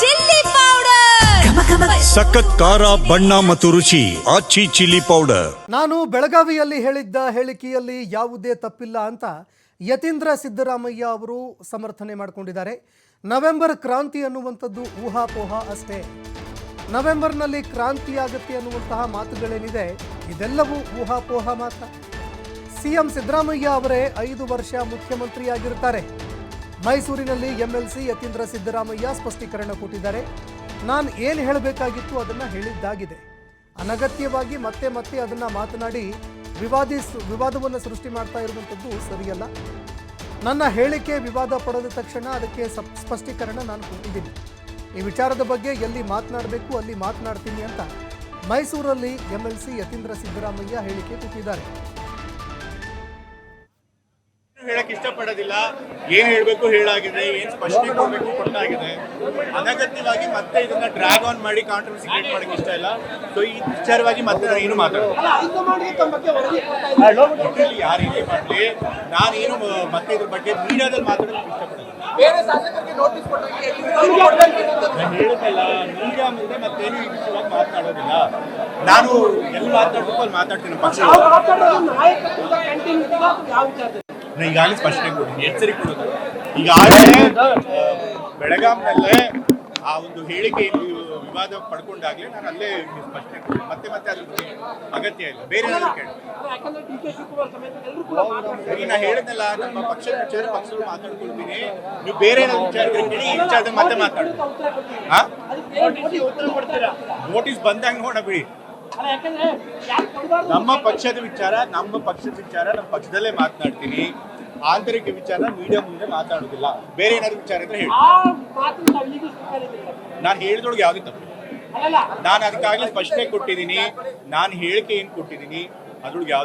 Chilli powder. ಸಖತ್ ಖಾರ ಬಣ್ಣ ಮತ್ತು ರುಚಿ ಆಚಿ ಚಿಲ್ಲಿ ಪೌಡರ್. ನಾನು ಬೆಳಗಾವಿಯಲ್ಲಿ ಹೇಳಿದ್ದ ಹೇಳಿಕೆಯಲ್ಲಿ ಯಾವುದೇ ತಪ್ಪಿಲ್ಲ ಅಂತ ಯತೀಂದ್ರ ಸಿದ್ದರಾಮಯ್ಯ ಅವರು ಸಮರ್ಥನೆ ಮಾಡಿಕೊಂಡಿದ್ದಾರೆ. ನವೆಂಬರ್ ಕ್ರಾಂತಿ ಅನ್ನುವಂಥದ್ದು ಊಹಾಪೋಹ ಅಷ್ಟೇ. ನವೆಂಬರ್ನಲ್ಲಿ ಕ್ರಾಂತಿ ಆಗುತ್ತೆ ಅನ್ನುವಂತಹ ಮಾತುಗಳೇನಿದೆ ಇದೆಲ್ಲವೂ ಊಹಾಪೋಹ ಮಾತ್ರ. ಸಿಎಂ ಸಿದ್ದರಾಮಯ್ಯ ಅವರೇ ಐದು ವರ್ಷ ಮುಖ್ಯಮಂತ್ರಿಯಾಗಿರ್ತಾರೆ ಮೈಸೂರಿನಲ್ಲಿ ಎಂಎಲ್ಸಿ ಯತೀಂದ್ರ ಸಿದ್ದರಾಮಯ್ಯ ಸ್ಪಷ್ಟೀಕರಣ ಕೊಟ್ಟಿದ್ದಾರೆ. ನಾನು ಏನು ಹೇಳಬೇಕಾಗಿತ್ತು ಅದನ್ನು ಹೇಳಿದ್ದಾಗಿದೆ. ಅನಗತ್ಯವಾಗಿ ಮತ್ತೆ ಮತ್ತೆ ಅದನ್ನು ಮಾತನಾಡಿ ವಿವಾದಿ ವಿವಾದವನ್ನು ಸೃಷ್ಟಿ ಮಾಡ್ತಾ ಇರುವಂಥದ್ದು ಸರಿಯಲ್ಲ. ನನ್ನ ಹೇಳಿಕೆ ವಿವಾದ ಪಡೆದ ತಕ್ಷಣ ಅದಕ್ಕೆ ಸಪ್- ಸ್ಪಷ್ಟೀಕರಣ ನಾನು ಕೊಟ್ಟಿದ್ದೀನಿ. ಈ ವಿಚಾರದ ಬಗ್ಗೆ ಎಲ್ಲಿ ಮಾತನಾಡಬೇಕು ಅಲ್ಲಿ ಮಾತನಾಡ್ತೀನಿ ಅಂತ ಮೈಸೂರಲ್ಲಿ ಎಂಎಲ್ಸಿ ಯತೀಂದ್ರ ಸಿದ್ದರಾಮಯ್ಯ ಹೇಳಿಕೆ ಕೊಟ್ಟಿದ್ದಾರೆ. ಹೇಳಕ್ ಇಷ್ಟಪಡೋದಿಲ್ಲ. ಏನ್ ಹೇಳ್ಬೇಕು ಹೇಳಾಗಿದೆ ಏನ್ ಸ್ಪಷ್ಟನೆ ಕೊಡ್ಬೇಕು ಕೊಟ್ಟಾಗಿದೆ. ಅನಗತ್ಯವಾಗಿ ಮತ್ತೆ ಇದನ್ನ ಡ್ರ್ಯಾಗ್ ಆನ್ ಮಾಡಿ ಕಾಂಟ್ರವರ್ಸಿ ಕ್ರಿಯೇಟ್ ಮಾಡಕ್ ಇಷ್ಟ ಇಲ್ಲ. ಸೊ ಈ ವಿಚಾರವಾಗಿ ಮತ್ತೆ ನಾನು ಏನು ಮಾತಾಡೋದು ಯಾರು ಏನೇ ಮಾಡಲಿ ನಾನೇನು ಮ- ಮತ್ತೆ ಇದ್ರ ಬಗ್ಗೆ ಮೀಡಿಯಾದಲ್ಲಿ ಮಾತಾಡೋದಕ್ಕೆ ಇಷ್ಟಪಡೋದು ಮೀಡಿಯಾ ಮುಂದೆ ಮತ್ತೇನು ಈ ವಿಷಯವಾಗಿ ಮಾತನಾಡೋದಿಲ್ಲ ನಾನು ಎಲ್ಲಿ ಮಾತಾಡ್ಬೇಕು ಅಲ್ಲಿ ಮಾತಾಡ್ತೀನಿ ಪಕ್ಷ ನಾನು ಈಗಾಗಲೇ ಸ್ಪಷ್ಟನೆ ಕೊಡ್ತೀನಿ ಎಚ್ಚರಿಕೆ ಕೊಡೋದು. ಈಗಾಗಲೇ ಬೆಳಗಾಂನಲ್ಲೇ ಆ ಒಂದು ಹೇಳಿಕೆ ವಿವಾದ ಪಡ್ಕೊಂಡಾಗ್ಲೇ ನಾನು ಅಲ್ಲೇ ಸ್ಪಷ್ಟನೆ ಕೊಡ್ತೀನಿ. ಮತ್ತೆ ಮತ್ತೆ ಅದ್ರ ಬಗ್ಗೆ ಅಗತ್ಯ ಇಲ್ಲ. ಬೇರೆ ಏನಾದ್ರು ಕೇಳಿ. ಸರಿ ನಾನು ಹೇಳಿದ್ನಲ್ಲ ನಮ್ಮ ಪಕ್ಷದ ವಿಚಾರ ಪಕ್ಷಗಳು ಮಾತಾಡ್ಕೊಳ್ತೀನಿ. ನೀವು ಬೇರೆ ಏನಾದ್ರು ವಿಚಾರ ಕೇಳಿ ಈ ವಿಚಾರದ ಮತ್ತೆ ಮಾತಾಡಿ. ನೋಟಿಸ್ ಬಂದಂಗೆ ನೋಡ ಬಿಡಿ. ನಮ್ಮ ಪಕ್ಷದ ವಿಚಾರ ನಮ್ಮ ಪಕ್ಷದ ವಿಚಾರ ನಮ್ಮ ಪಕ್ಷದಲ್ಲೇ ಮಾತನಾಡ್ತೀನಿ. ಆಂತರಿಕ ವಿಚಾರ ಮೀಡಿಯಾ ಮುಂದೆ ಮಾತಾಡೋದಿಲ್ಲ. ಬೇರೆ ಏನಾದ್ರು ವಿಚಾರ ಇದ್ರೆ ಹೇಳಿ. ನಾನು ಹೇಳಿದೊಳಗೆ ಯಾವ್ದು ತಪ್ಪು? ನಾನು ಅದಕ್ಕಾಗಲೇ ಸ್ಪಷ್ಟನೆ ಕೊಟ್ಟಿದ್ದೀನಿ. ನಾನು ಹೇಳಿಕೆ ಏನ್ ಕೊಟ್ಟಿದ್ದೀನಿ? ಅದ್ರೊಳಗೆ ಯಾವ್ದು